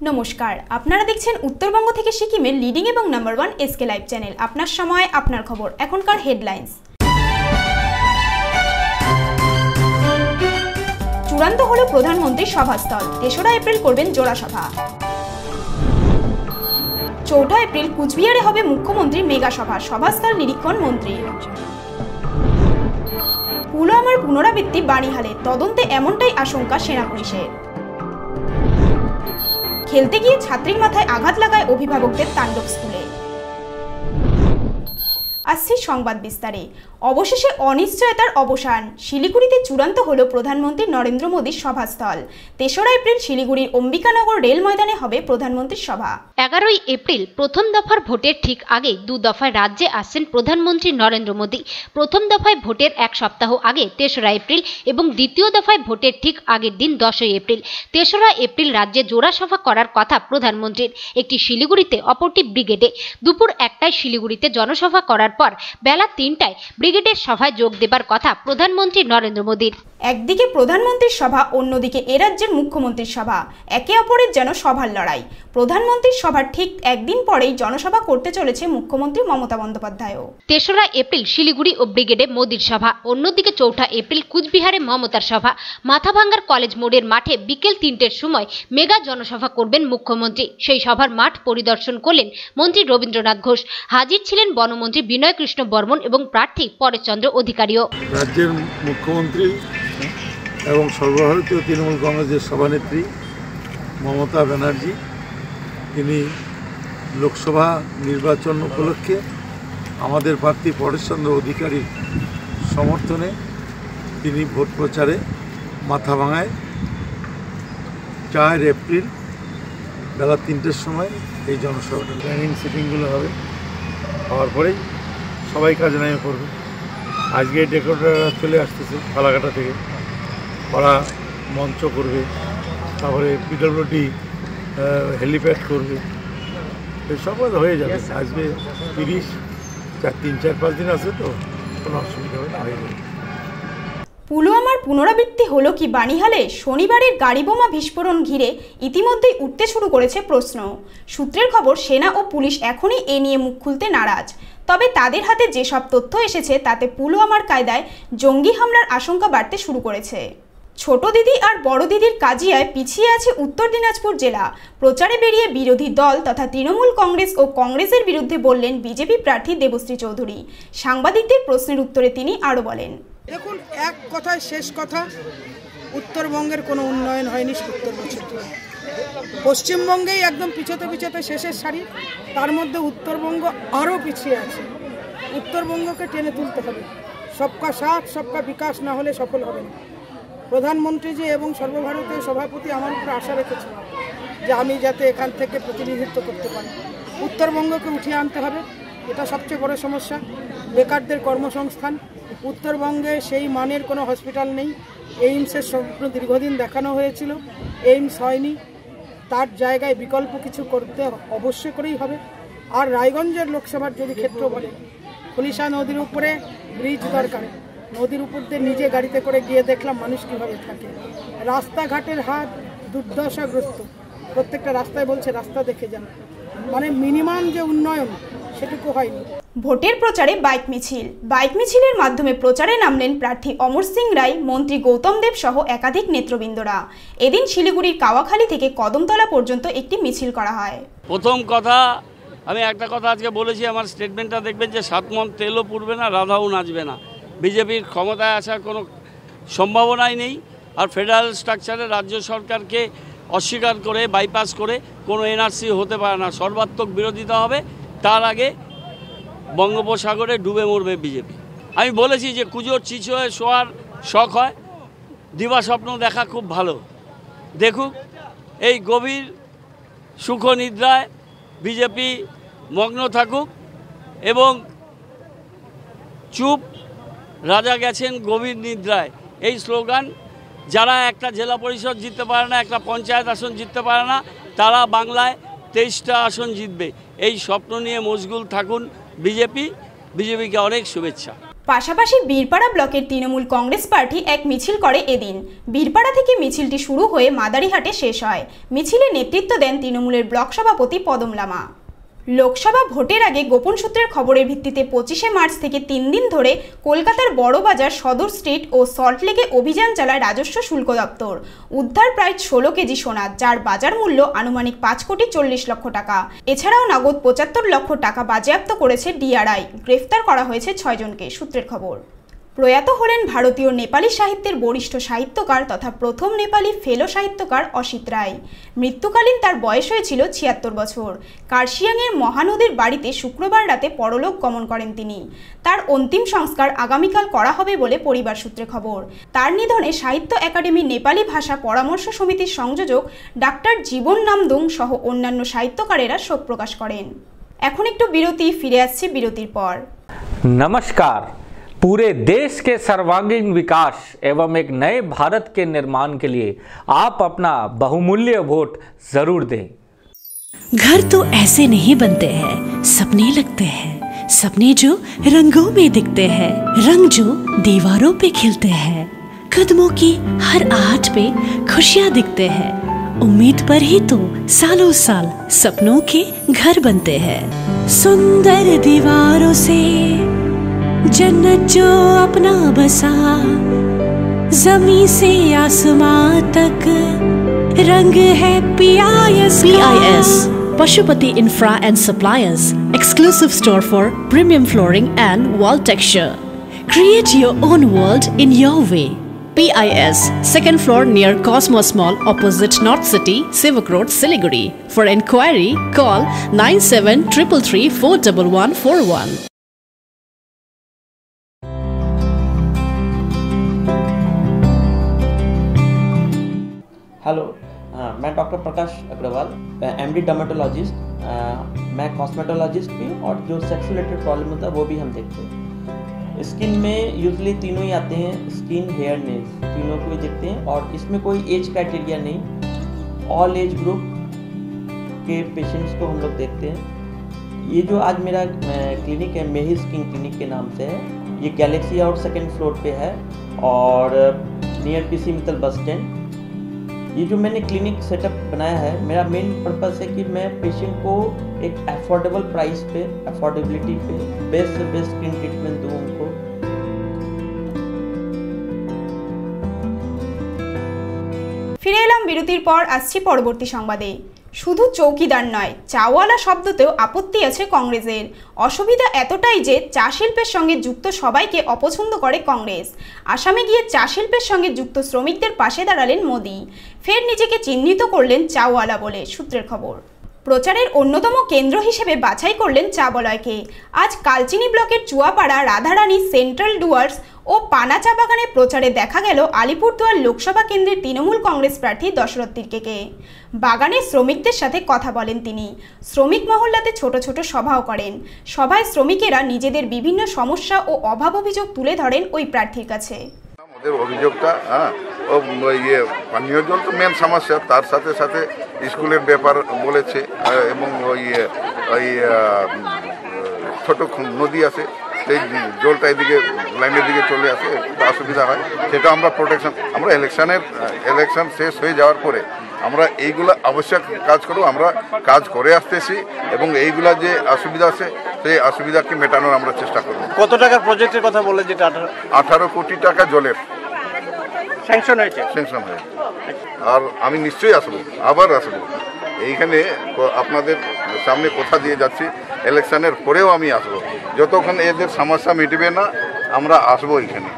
নমস্কার, আপনারা দেখছেন উত্তরবঙ্গ থেকে সিকিমের লিডিং এবং number one SK live channel আপনার সময়, আপনার খবর, এখনকার হেডলাইন্স চূড়ান্ত হল প্রধানমন্ত্রীর সভাস্থল। তেসরা এপ্রিল করবেন জোড়া সভা চৌঠা এপ্রিল কুচবিহারে হবে মুখ্যমন্ত্রীর মেগা সভা সভাস্থল নিরীক্ষণ মন্ত্রী। পুলওয়ামার পুনরাবৃত্তি বাণীহালে তদন্তে এমনটাই আশঙ্কা সেনা পুলিশের। খেলতে গিয়ে ছাত্রীর মাথায় আঘাত লাগায় অভিভাবকদের তাণ্ডব স্কুলে। আসছি সংবাদ বিস্তারে। অবশেষে অনিশ্চয়তার অবসান। শিলিগুড়িতে চূড়ান্ত হল প্রধানমন্ত্রী নরেন্দ্র মোদীর সভাস্থল। তেসরা এপ্রিল শিলিগুড়ির অম্বিকানগর রেল ময়দানে হবে প্রধানমন্ত্রীর সভা। এগারোই এপ্রিল প্রথম দফার ভোটের ঠিক আগে দু দফায় রাজ্যে আসছেন প্রধানমন্ত্রী নরেন্দ্র মোদী। প্রথম দফায় ভোটের এক সপ্তাহ আগে তেসরা এপ্রিল এবং দ্বিতীয় দফায় ভোটের ঠিক আগের দিন দশই এপ্রিল। তেসরা এপ্রিল রাজ্যে জোড়া সভা করার কথা প্রধানমন্ত্রীর। একটি শিলিগুড়িতে অপরটি ব্রিগেডে। দুপুর একটায় শিলিগুড়িতে জনসভা করার পর বেলা তিনটায় ব্রিগেডের সভায় যোগ দেবার কথা প্রধানমন্ত্রী নরেন্দ্র মোদীর। একদিকে প্রধানমন্ত্রীর সভা অন্যদিকে এ রাজ্যের মুখ্যমন্ত্রীর সভা। একে অপরের যেন সভার লড়াই। প্রধানমন্ত্রীর সভার ঠিক একদিন পরেই জনসভা করতে চলেছে মুখ্যমন্ত্রী মমতা বন্দ্যোপাধ্যায়ও। তেসরা এপ্রিল শিলিগুড়ি ও ব্রিগেডে মোদীর সভা অন্যদিকে চৌঠা এপ্রিল কুচবিহারে মমতার সভা। মাথাভাঙ্গার কলেজ মোড়ের মাঠে বিকেল তিনটের সময় মেগা জনসভা করবেন মুখ্যমন্ত্রী। সেই সভার মাঠ পরিদর্শন করলেন মন্ত্রী রবীন্দ্রনাথ ঘোষ। হাজির ছিলেন বনমন্ত্রী বিনয় কৃষ্ণ বর্মন এবং প্রার্থী পরেশচন্দ্র অধিকারীও। রাজ্যের মুখ্যমন্ত্রী এবং সর্বভারতীয় তৃণমূল কংগ্রেসের সভানেত্রী মমতা ব্যানার্জি তিনি লোকসভা নির্বাচন উপলক্ষে আমাদের প্রার্থী পরেশচন্দ্র অধিকারীর সমর্থনে তিনি ভোট প্রচারে মাথাভাঙায় চার এপ্রিল বেলা তিনটের সময় এই জনসভাটা। প্ল্যানিং সিটিংগুলো হবে। হওয়ার পরেই সবাই কাজ নেমে পড়বে। আজকে ডেকোরেটাররা চলে আসতেছে ফালাকাটা থেকে। ওরা মঞ্চ করবে তারপরে পিডব্লিউডি হেলিপ্যাড করবে। এসব হয়ে যাবে। আজকে তিরিশ চার তিন চার পাঁচ দিন আছে তো কোনো অসুবিধা হবে না হয়ে যাবে। পুলওয়ামার পুনরাবৃত্তি হলো কি বাণীহালে শনিবারের গাড়ি বোমা বিস্ফোরণ ঘিরে ইতিমধ্যেই উঠতে শুরু করেছে প্রশ্ন। সূত্রের খবর, সেনা ও পুলিশ এখনই এ নিয়ে মুখ খুলতে নারাজ। তবে তাদের হাতে যেসব তথ্য এসেছে, তাতে পুলওয়ামার কায়দায় জঙ্গি হামলার আশঙ্কা বাড়তে শুরু করেছে। ছোট দিদি আর বড় দিদির কাজিয়ায় পিছিয়ে আছে উত্তর দিনাজপুর জেলা। প্রচারে বেরিয়ে বিরোধী দল তথা তৃণমূল কংগ্রেস ও কংগ্রেসের বিরুদ্ধে বললেন বিজেপি প্রার্থী দেবশ্রী চৌধুরী। সাংবাদিকদের প্রশ্নের উত্তরে তিনি আরও বলেন দেখুন, এক কথায় শেষ কথা, উত্তরবঙ্গের কোনো উন্নয়ন হয়নি সত্তর বছর ধরে। পশ্চিমবঙ্গেই একদম পিছোতে পিছোতে শেষের সারি, তার মধ্যে উত্তরবঙ্গ আরও পিছিয়ে আছে। উত্তরবঙ্গকে টেনে তুলতে হবে। সবকা সাথ, সবকা বিকাশ না হলে সফল হবে না। প্রধানমন্ত্রীজি এবং সর্বভারতীয় সভাপতি আমার উপরে আশা রেখেছে যে আমি যাতে এখান থেকে প্রতিনিধিত্ব করতে পারি। উত্তরবঙ্গকে উঠিয়ে আনতে হবে, এটা সবচেয়ে বড় সমস্যা। বেকারদের কর্মসংস্থান, উত্তরবঙ্গে সেই মানের কোনো হসপিটাল নেই। এইমসের স্বপ্ন দীর্ঘদিন দেখানো হয়েছিল, এইমস হয়নি। তার জায়গায় বিকল্প কিছু করতে অবশ্যই করেই হবে। আর রায়গঞ্জের লোকসভার যদি ক্ষেত্র বলে, খুলিশা নদীর উপরে ব্রিজ দরকার। নদীর উপর দিয়ে নিজে গাড়িতে করে গিয়ে দেখলাম মানুষ কীভাবে থাকে। রাস্তাঘাটের হাত দুর্দশাগ্রস্ত। প্রত্যেকটা রাস্তায় বলছে, রাস্তা দেখে যান। মানে মিনিমাম যে উন্নয়ন সেটুকু হয়নি। ভোটের প্রচারে বাইক মিছিল। বাইক মিছিলের মাধ্যমে প্রচারে নামলেন প্রার্থী অমর সিং রায় মন্ত্রী গৌতম দেব সহ একাধিক নেতৃবৃন্দরা। এদিন শিলিগুড়ির কাওয়াখালী থেকে কদমতলা পর্যন্ত একটি মিছিল করা হয়। প্রথম কথা আমি একটা কথা আজকে বলেছি আমার স্টেটমেন্টটা দেখবেন যে সাত মন তেলও পুড়বে না রাধাও নাচবে না। বিজেপির ক্ষমতায় আসার কোনো সম্ভাবনাই নেই আর ফেডারেল স্ট্রাকচারে রাজ্য সরকারকে অস্বীকার করে বাইপাস করে কোনো এনআরসি হতে পারে না। সর্বাত্মক বিরোধিতা হবে তার আগে বঙ্গোপসাগরে ডুবে মরবে বিজেপি। আমি বলেছি যে কুজোর চিচ হয়ে শোয়ার শখ হয়, দিবা স্বপ্ন দেখা খুব ভালো। দেখুক, এই গভীর সুখ নিদ্রায় বিজেপি মগ্ন থাকুক এবং চুপ রাজা গেছেন গভীর নিদ্রায়। এই স্লোগান, যারা একটা জেলা পরিষদ জিততে পারে না, একটা পঞ্চায়েত আসন জিততে পারে না, তারা বাংলায় তেইশটা আসন জিতবে। এই স্বপ্ন নিয়ে মশগুল থাকুন বিজেপি। বিজেপিকে অনেক শুভেচ্ছা। পাশাপাশি বীরপাড়া ব্লকের তৃণমূল কংগ্রেস পার্টি এক মিছিল করে এদিন। বীরপাড়া থেকে মিছিলটি শুরু হয়ে মাদারিহাটে শেষ হয়। মিছিলে নেতৃত্ব দেন তৃণমূলের ব্লক সভাপতি পদম লামা লোকসভা ভোটের আগে গোপন সূত্রের খবরের ভিত্তিতে পঁচিশে মার্চ থেকে তিন দিন ধরে কলকাতার বড়বাজার সদর স্ট্রিট ও সল্টলেকে অভিযান চালায় রাজস্ব শুল্ক দপ্তর। উদ্ধার প্রায় ষোলো কেজি সোনা, যার বাজার মূল্য আনুমানিক পাঁচ কোটি চল্লিশ লক্ষ টাকা। এছাড়াও নগদ পঁচাত্তর লক্ষ টাকা বাজেয়াপ্ত করেছে ডিআরআই। গ্রেফতার করা হয়েছে ছয়জনকে সূত্রের খবর। প্রয়াত হলেন ভারতীয় নেপালি সাহিত্যের বরিষ্ঠ সাহিত্যকার তথা প্রথম নেপালি ফেলো সাহিত্যকার অসিত রায়। মৃত্যুকালীন তার বয়স হয়েছিল ছিয়াত্তর বছর। কার্শিয়াংয়ের মহানদীর বাড়িতে শুক্রবার রাতে পরলোক গমন করেন তিনি। তার অন্তিম সংস্কার আগামীকাল করা হবে বলে পরিবার সূত্রে খবর। তার নিধনে সাহিত্য একাডেমি নেপালি ভাষা পরামর্শ সমিতির সংযোজক ডাক্তার জীবন নামদুং সহ অন্যান্য সাহিত্যকারেরা শোক প্রকাশ করেন। এখন একটু বিরতি, ফিরে আসছে বিরতির পর। নমস্কার। पूरे देश के सर्वांगीण विकास एवं एक नए भारत के निर्माण के लिए आप अपना बहुमूल्य वोट ज़रूर दें। घर तो ऐसे नहीं बनते हैं, सपने लगते हैं। सपने जो रंगों में दिखते हैं, रंग जो दीवारों पे खिलते हैं। कदमों की हर आहट पे खुशियाँ दिखते हैं। उम्मीद पर ही तो सालों साल सपनों के घर बनते हैं। सुंदर दीवारों से जन्नत जो अपना बसा जमी से आसमां तक रंग है PIS PIS Pashupati Infra and Suppliers, exclusive store for premium flooring and wall texture. Create your own world in your way. PIS, second floor near Cosmos Mall opposite North City, Sivak Road, Siliguri. For inquiry, call 9733341141. hello हाँ मैं doctor Prakash Agarwal M D dermatologist मैं cosmetologist भी हूँ और जो sex related problem होता है वो भी हम देखते हैं। स्किन में यूजली तीनों ही आते हैं स्किन हेयर नेल्स तीनों को ही देखते हैं और इसमें कोई एज क्राइटेरिया नहीं। ऑल एज ग्रुप के पेशेंट्स को हम लोग देखते हैं। ये जो आज मेरा क्लिनिक है मेही स्किन क्लिनिक के नाम से है, ये गैलेक्सी आउट सेकेंड फ्लोर पे है और near P C Mittal bus stand ये जो मैंने क्लिनिक सेटअप बनाया है मेरा मेन पर्पस है कि मैं पेशेंट को एक अफोर्डेबल प्राइस पे अफोर्डेबिलिटी पे बेस्ट से बेस्ट स्किन ट्रीटमेंट दूँ उनको ফিরে এলাম বিরতির পর আসছি পরবর্তী সংবাদে শুধু চৌকিদার নয়, চাওয়ালা শব্দতেও আপত্তি আছে কংগ্রেসের। অসুবিধা এতটাই যে চা শিল্পের সঙ্গে যুক্ত সবাইকে অপছন্দ করে কংগ্রেস। আসামে গিয়ে চা শিল্পের সঙ্গে যুক্ত শ্রমিকদের পাশে দাঁড়ালেন মোদি। ফের নিজেকে চিহ্নিত করলেন চাওয়ালা বলে সূত্রের খবর। প্রচারের অন্যতম কেন্দ্র হিসেবে বাছাই করলেন চা বলয়কে আজ কালচিনি ব্লকের চুয়াপাড়া রাধারানী সেন্ট্রাল ডুয়ার্স ও পানা চা বাগানে প্রচারে দেখা গেল আলিপুরদুয়ার লোকসভা কেন্দ্রের তৃণমূল কংগ্রেস প্রার্থী দশরথ তির্কেকে। বাগানে শ্রমিকদের সাথে কথা বলেন তিনি। শ্রমিক মহল্লাতে ছোট ছোট সভাও করেন। সভায় শ্রমিকেরা নিজেদের বিভিন্ন সমস্যা ও অভাব অভিযোগ তুলে ধরেন ওই প্রার্থীর কাছে। ওদের অভিযোগটা হ্যাঁ ও ইয়ে পানীয় জল তো মেন সমস্যা তার সাথে সাথে স্কুলের ব্যাপার বলেছে এবং ওই ওই আহ, ছোট নদী আছে সেই জলটা এদিকে লাইনের দিকে চলে আসে একটু অসুবিধা হয় সেটা আমরা প্রোটেকশন আমরা ইলেকশনের ইলেকশন শেষ হয়ে যাওয়ার পরে আমরা এইগুলা আবশ্যক কাজ করব আমরা কাজ করে আসতেছি এবং এইগুলা যে অসুবিধা আছে সেই অসুবিধাকে মেটানোর আমরা চেষ্টা করব। কত টাকার প্রজেক্টের কথা বলে যেটা আঠারো কোটি টাকা জলের। স্যাংশন হয়েছে? সেনশন হয়ে আর আমি নিশ্চয়ই আসব আবার আসব। এইখানে আপনাদের সামনে কথা দিয়ে যাচ্ছি ইলেকশনের পরেও আমি আসব। যতক্ষণ এদের সমস্যা মিটবে না আমরা আসব এখানে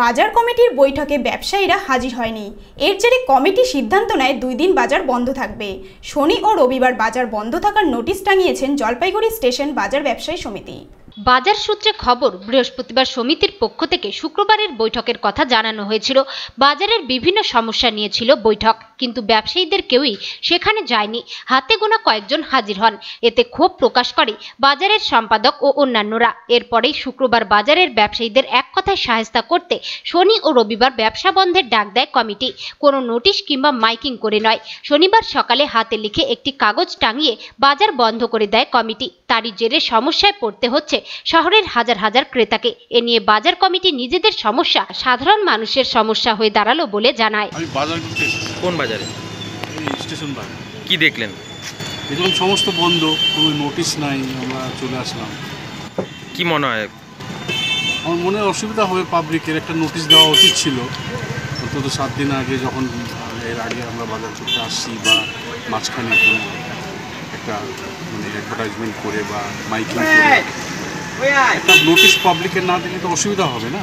বাজার কমিটির বৈঠকে ব্যবসায়ীরা হাজির হয়নি। এর জেরে কমিটি সিদ্ধান্ত নেয় দুই দিন বাজার বন্ধ থাকবে। শনি ও রবিবার বাজার বন্ধ থাকার নোটিশ টাঙিয়েছেন জলপাইগুড়ি স্টেশন বাজার ব্যবসায়ী সমিতি। বাজার সূত্রে খবর, বৃহস্পতিবার সমিতির পক্ষ থেকে শুক্রবারের বৈঠকের কথা জানানো হয়েছিল। বাজারের বিভিন্ন সমস্যা নিয়েছিল বৈঠক, কিন্তু ব্যবসায়ীদের কেউই সেখানে যায়নি। হাতে গোনা কয়েকজন হাজির হন। এতে ক্ষোভ প্রকাশ করে বাজারের সম্পাদক ও অন্যান্যরা। এরপরেই শুক্রবার বাজারের ব্যবসায়ীদের এক কথায় সাহেস্তা করতে শনি ও রবিবার ব্যবসা বন্ধের ডাক দেয় কমিটি। কোনো নোটিশ কিংবা মাইকিং করে নয়। শনিবার সকালে হাতে লিখে একটি কাগজ টাঙিয়ে বাজার বন্ধ করে দেয় কমিটি। তারই জেরে সমস্যায় পড়তে হচ্ছে শহরের হাজার হাজার ক্রেতাকে। এ নিয়ে বাজার কমিটি নিজেদের সমস্যা সাধারণ মানুষের সমস্যা হয়ে দাঁড়াল বলে জানায়। আমি বাজার করতে এসেছি। কোন বাজারে? এই স্টেশন বাজার। কি দেখলেন? দেখলাম সমস্ত বন্ধ কোনো নোটিশ নাই আমরা চলে আসলাম। কি মনে হয়? আমার মনে হয় অসুবিধা হবে পাবলিকের একটা নোটিশ দেওয়া উচিত ছিল। অন্তত সাত দিন আগে যখন আহ, এর আগে আমরা বাজার করতে আসছি বা মাঝখানে কোনো একটা মানে অ্যাডভার্টাইজমেন্ট করে বা মাইকিং করে একটা নোটিশ পাবলিকের না দিলে তো অসুবিধা হবে না?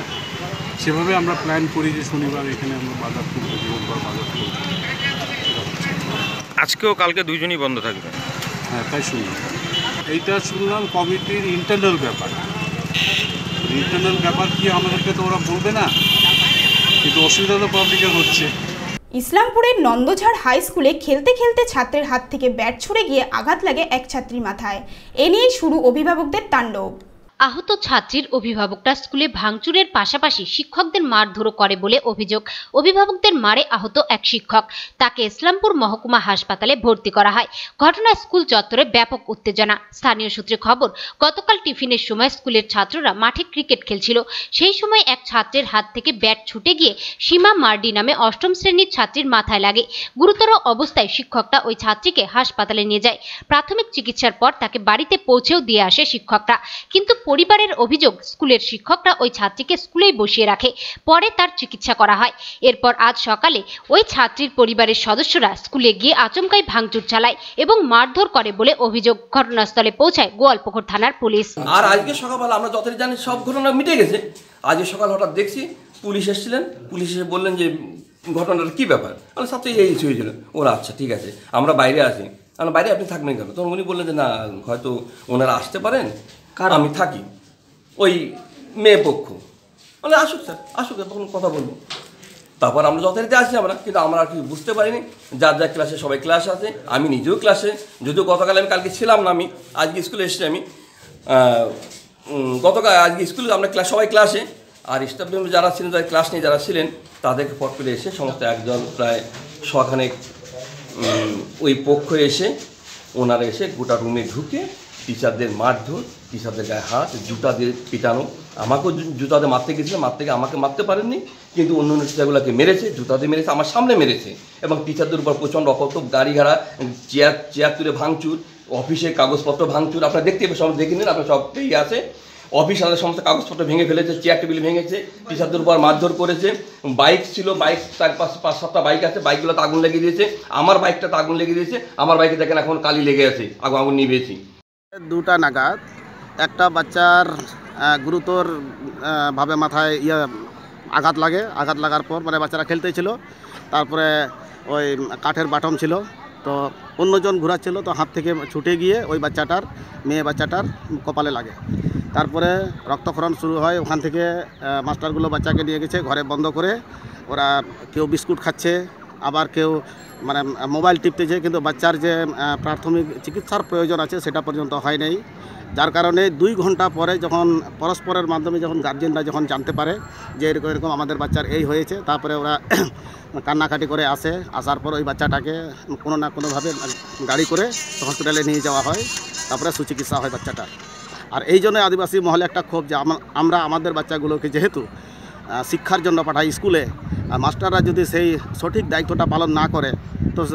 সেভাবে আমরা প্ল্যান করি যে শনিবার এখানে আমরা বাজার করব রোববার বাজার করব আজকেও কালকে দুইজনই বন্ধ থাকবে। হ্যাঁ তাই শুনলাম। এইটা শুনলাম কমিটির ইন্টারনাল ব্যাপার। ইন্টারনাল ব্যাপার কি আমাদেরকে তো ওরা বলবে না? কিন্তু অসুবিধা তো পাবলিকের হচ্ছে। ইসলামপুরের নন্দঝাড় হাই স্কুলে খেলতে খেলতে ছাত্রের হাত থেকে ব্যাট ছুড়ে গিয়ে আঘাত লাগে এক ছাত্রীর মাথায়। এ নিয়েই শুরু অভিভাবকদের তাণ্ডব। আহত ছাত্রীর অভিভাবকরা স্কুলে ভাঙচুরের পাশাপাশি শিক্ষকদের মারধরও করে বলে অভিযোগ। অভিভাবকদের মারে আহত এক শিক্ষক। তাকে ইসলামপুর মহকুমা হাসপাতালে ভর্তি করা হয়। ঘটনায় স্কুল চত্বরে ব্যাপক উত্তেজনা। স্থানীয় সূত্রে খবর, গতকাল টিফিনের সময় স্কুলের ছাত্ররা মাঠে ক্রিকেট খেলছিল। সেই সময় এক ছাত্রের হাত থেকে ব্যাট ছুটে গিয়ে সীমা মার্ডি নামে অষ্টম শ্রেণির ছাত্রীর মাথায় লাগে। গুরুতর অবস্থায় শিক্ষকরা ওই ছাত্রীকে হাসপাতালে নিয়ে যায়। প্রাথমিক চিকিৎসার পর তাকে বাড়িতে পৌঁছেও দিয়ে আসে শিক্ষকরা। কিন্তু পরিবারের অভিযোগ, স্কুলের শিক্ষকরা ওই ছাত্রীকে স্কুলেই বসিয়ে রাখে, পরে তার চিকিৎসা করা হয়। এরপর আজ সকালে ওই ছাত্রীর পরিবারের সদস্যরা স্কুলে গিয়ে আচমকাই ভাঙচুর চালায় এবং মারধর করে বলে অভিযোগ। ঘটনাস্থলে পৌঁছায় গোয়ালপুকুর থানার পুলিশ। আর আজকে সকালবেলা আমরা যতই জানি সব ঘটনা মিটে গেছে। আজকে সকাল হঠাৎ দেখছি পুলিশ এসেছিলেন। পুলিশ এসে বললেন যে, ঘটনাটা কী ব্যাপার? আমরা সাথে এই ইস্যু হয়েছিল ওরা আচ্ছা ঠিক আছে, আমরা বাইরে আছি। আমরা, বাইরে আপনি থাকবেন কেন? তখন উনি বললেন যে, না, হয়তো ওনারা আসতে পারেন আমি থাকি? ওই মেয়ে পক্ষ। মানে আসুক স্যার, আসুক তখন কথা বলব। তারপর আমরা যথারীতি আসি আমরা, কিন্তু আমরা আর কিছু বুঝতে পারিনি। যার যার ক্লাসে সবাই ক্লাস আছে, আমি নিজেও ক্লাসে যদিও গতকাল আমি, কালকে ছিলাম না আমি, আজকে স্কুলে এসেছি আমি। গতকাল, আজকে স্কুলে আমরা ক্লাস সবাই ক্লাসে আর স্টাফ মেম্বার যারা ছিলেন, যারা ক্লাস নিয়ে যারা ছিলেন তাদেরকে পট করে এসে সমস্ত একজন প্রায় শখানেক ওই পক্ষ এসে, ওনারা এসে গোটা রুমে ঢুকে টিচারদের মারধর টিচারদের গায়ে হাত, জুতা দিয়ে পিটানো। আমাকেও জুতা দিয়ে মারতে গেছিল, মারতে গিয়ে আমাকে মারতে পারেননি, কিন্তু অন্য অন্য টিচারগুলোকে মেরেছে জুতা দিয়ে মেরেছে, আমার সামনে মেরেছে। এবং টিচারদের উপর প্রচণ্ড অকত গাড়ি ঘাড়া, চেয়ার চেয়ার তুলে ভাঙচুর, অফিসের কাগজপত্র ভাঙচুর, আপনারা দেখতে সব দেখে নিন, আপনার সব পেয়ে আছে। অফিস আমাদের সমস্ত কাগজপত্র ভেঙে ফেলেছে, চেয়ার টেবিল ভেঙেছে, টিচারদের উপর মারধর করেছে। বাইক ছিল, বাইক, চার পাঁচ পাঁচ সাতটা বাইক আছে বাইকগুলোতে আগুন লেগে দিয়েছে, আমার বাইকটাতে আগুন লেগে দিয়েছে, আমার বাইকে দেখেন এখন কালি লেগে আছে, আগুন আগুন নিবেছি দুটা নাগাদ একটা বাচ্চার গুরুতর ভাবে মাথায় ইয়ে আঘাত লাগে। আঘাত লাগার পর মানে বাচ্চারা খেলতে ছিল। তারপরে ওই কাঠের বাটম ছিল। তো অন্যজন ঘোরাচ্ছিল, তো হাত থেকে ছুটে গিয়ে ওই বাচ্চাটার, মেয়ে বাচ্চাটার কপালে লাগে। তারপরে রক্তক্ষরণ শুরু হয়। ওখান থেকে মাস্টারগুলো বাচ্চাকে নিয়ে গেছে, ঘরে বন্ধ করে। ওরা কেউ বিস্কুট খাচ্ছে আবার কেউ মানে মোবাইল টিপতেছে কিন্তু বাচ্চার যে প্রাথমিক চিকিৎসার প্রয়োজন আছে সেটা পর্যন্ত হয় নাই। যার কারণে দুই ঘণ্টা পরে যখন পরস্পরের মাধ্যমে যখন গার্জেনরা যখন জানতে পারে যে এরকম এরকম আমাদের বাচ্চার এই হয়েছে, তারপরে ওরা কান্নাকাটি করে আসে, আসার পর ওই বাচ্চাটাকে কোনো না কোনোভাবে গাড়ি করে হসপিটালে নিয়ে যাওয়া হয়, তারপরে সুচিকিৎসা হয় বাচ্চাটার। আর এই জন্য আদিবাসী মহলে একটা ক্ষোভ যে আমরা আমাদের বাচ্চাগুলোকে যেহেতু শিক্ষার জন্য পাঠায় স্কুলে। আর মাস্টাররা যদি সেই সঠিক দায়িত্বটা পালন না করে তো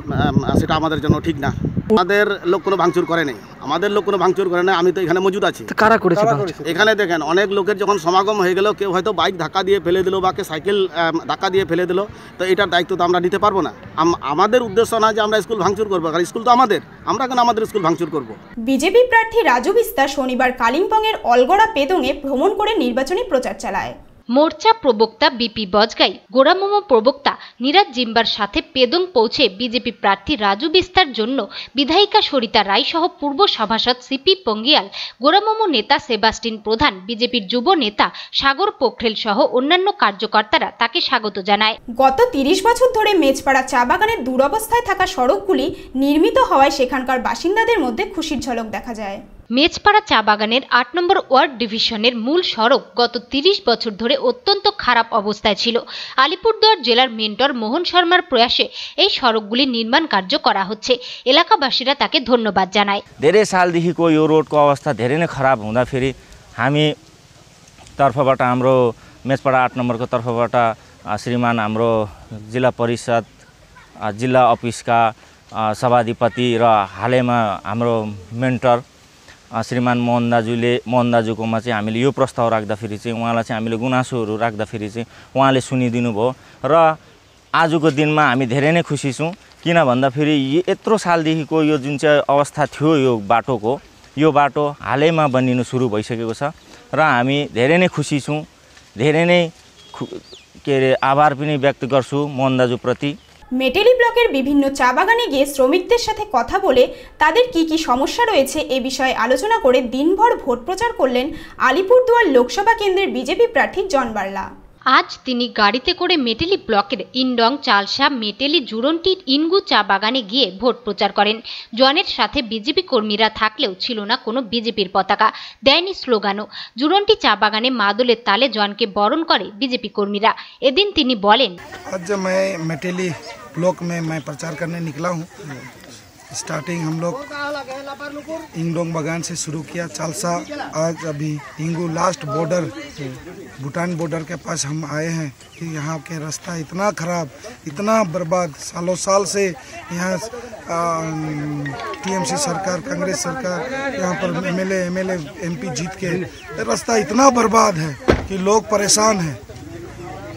সেটা আমাদের জন্য ঠিক না। আমাদের লোক কোনো ভাঙচুর করে নেই। আমাদের লোক কোনো ভাঙচুর করে না আমি তো এখানে মজুদ আছি। কারা করেছে এখানে দেখেন অনেক লোকের যখন সমাগম হয়ে গেল কেউ হয়তো বাইক ধাক্কা দিয়ে ফেলে দিল বা কেউ সাইকেল ধাক্কা দিয়ে ফেলে দিল তো এটার দায়িত্ব তো আমরা নিতে পারব না। আম- আমাদের উদ্দেশ্য না যে আমরা স্কুল ভাঙচুর করব কারণ স্কুল তো আমাদের। আমরা কেন আমাদের স্কুল ভাঙচুর করব? বিজেপি প্রার্থী রাজু বিস্তার শনিবার কালিম্পংয়ের অলগড়া পেদংয়ে ভ্রমণ করে নির্বাচনী প্রচার চালায়। মোর্চা প্রবক্তা বিপি বজগাই গোড়ামোমো প্রবক্তা নীরাজ জিম্বার সাথে পেদং পৌঁছে বিজেপি প্রার্থী রাজু বিস্তার জন্য বিধায়িকা সরিতা রায় সহ পূর্ব সভাসদ সিপি পঙ্গিয়াল গোড়ামোমো নেতা সেবাস্টিন প্রধান বিজেপির যুব নেতা সাগর পোখরেল সহ অন্যান্য কার্যকর্তারা তাকে স্বাগত জানায়। গত তিরিশ বছর ধরে মেজপাড়া চা বাগানের দুরবস্থায় থাকা সড়কগুলি নির্মিত হওয়ায় সেখানকার বাসিন্দাদের মধ্যে খুশির ঝলক দেখা যায়। মেজপাড়া চা বাগানের আট নম্বর ওয়ার্ড ডিভিশনের মূল সড়ক গত তিরিশ বছর ধরে অত্যন্ত খারাপ অবস্থায় ছিল আলিপুরদুয়ার জেলার মেন্টর মোহন শর্মার প্রয়াসে এই সড়কগুলি নির্মাণ কার্য করা হচ্ছে এলাকাবাসীরা তাকে ধন্যবাদ জানায় धेरै सालदेखिको यो रोडको अवस्था धेरै नै खराब हुँदाखेरि हामी तर्फबाट हाम्रो मेचपाडा आठ नम्बरको तर्फबाट अ, श्रीमान हाम्रो जिल्ला परिषद अ, जिल्ला अफिसका अ, सभाधिपति र हालैमा हाम्रो मेन्टर अ, श्रीमान मोहन दाजुले मोहन दाजुकोमा चाहिँ हामीले यो प्रस्ताव राख्दाखेरि चाहिँ उहाँलाई चाहिँ हामीले गुनासोहरू राख्दाखेरि चाहिँ उहाँले सुनिदिनु भयो। र आजको दिनमा हामी धेरै नै खुसी छौँ किन भन्दाखेरि यत्रो सालदेखिको यो जुन चाहिँ अवस्था थियो यो बाटोको यो बाटो हालैमा बनिनु सुरु भइसकेको छ। र हामी धेरै नै खुसी छौँ धेरै नै के अरे आभार पनि व्यक्त गर्छु मोहन दाजुप्रति। মেটেলি ব্লকের বিভিন্ন চা বাগানে গিয়ে শ্রমিকদের সাথে কথা বলে তাদের কি কি সমস্যা রয়েছে এ বিষয়ে আলোচনা করে দিনভর ভোট প্রচার করলেন আলিপুরদুয়ার লোকসভা কেন্দ্রের বিজেপি প্রার্থী জন বার্লা। আজ তিনি গাড়িতে করে মেটেলি ব্লকের ইনডং চালসা মেটেলি জুরন্টির ইনগু চা বাগানে গিয়ে ভোট প্রচার করেন। জনের সাথে বিজেপি কর্মীরা থাকলেও ছিল না কোনো বিজেপির পতাকা দেয়নি স্লোগানও। জুরন্টি চা বাগানে মাদলের তালে জনকে বরণ করে বিজেপি কর্মীরা। এদিন তিনি বলেন আজ মেটেলি ब्लॉक में मैं प्रचार करने निकला हूँ। स्टार्टिंग हम लोग इंगडोंग बागान से शुरू किया। चालसा, आज अभी इंगू लास्ट बॉर्डर भूटान बॉर्डर के पास हम आए हैं कि यहाँ के रास्ता इतना ख़राब, इतना बर्बाद। सालों साल से यहाँ टीएमसी सरकार, कांग्रेस सरकार, यहाँ पर एमएलए एमएलए एमपी जीत के रास्ता इतना बर्बाद है कि लोग परेशान हैं।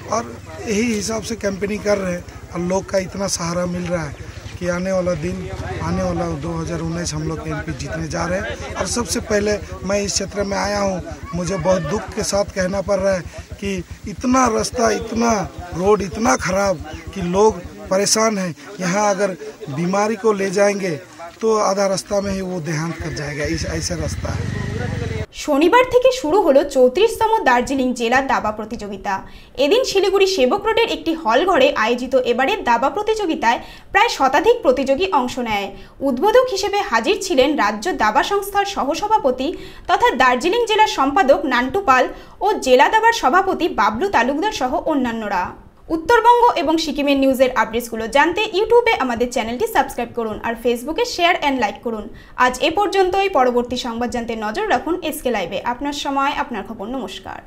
और यही हिसाब से कैंपेनिंग कर रहे हैं। और लोग का इतना सहारा मिल रहा है कि आने वाला दिन, आने वाला 2019 हम लोग एमपी जीतने जा रहे हैं। और सबसे पहले मैं इस क्षेत्र में आया हूँ, मुझे बहुत दुख के साथ कहना पड़ रहा है कि इतना रास्ता, इतना रोड इतना ख़राब कि लोग परेशान हैं। यहाँ अगर बीमारी को ले जाएँगे तो आधा रास्ता में ही वो देहांत कर जाएगा, इस ऐसा रास्ता है। শনিবার থেকে শুরু হলো চৌত্রিশতম দার্জিলিং জেলা দাবা প্রতিযোগিতা। এদিন শিলিগুড়ি সেবক রোডের একটি হল ঘরে আয়োজিত এবারের দাবা প্রতিযোগিতায় প্রায় শতাধিক প্রতিযোগী অংশ নেয়। উদ্বোধক হিসেবে হাজির ছিলেন রাজ্য দাবা সংস্থার সহসভাপতি তথা দার্জিলিং জেলার সম্পাদক নান্টু পাল ও জেলা দাবার সভাপতি বাবলু তালুকদার সহ অন্যান্যরা। উত্তরবঙ্গ এবং সিকিমের নিউজের আপডেটসগুলো জানতে ইউটিউবে আমাদের চ্যানেলটি সাবস্ক্রাইব করুন আর ফেসবুকে শেয়ার অ্যান্ড লাইক করুন। আজ এ পর্যন্তই। পরবর্তী সংবাদ জানতে নজর রাখুন এসকে লাইভে। আপনার সময়, আপনার খবর। নমস্কার।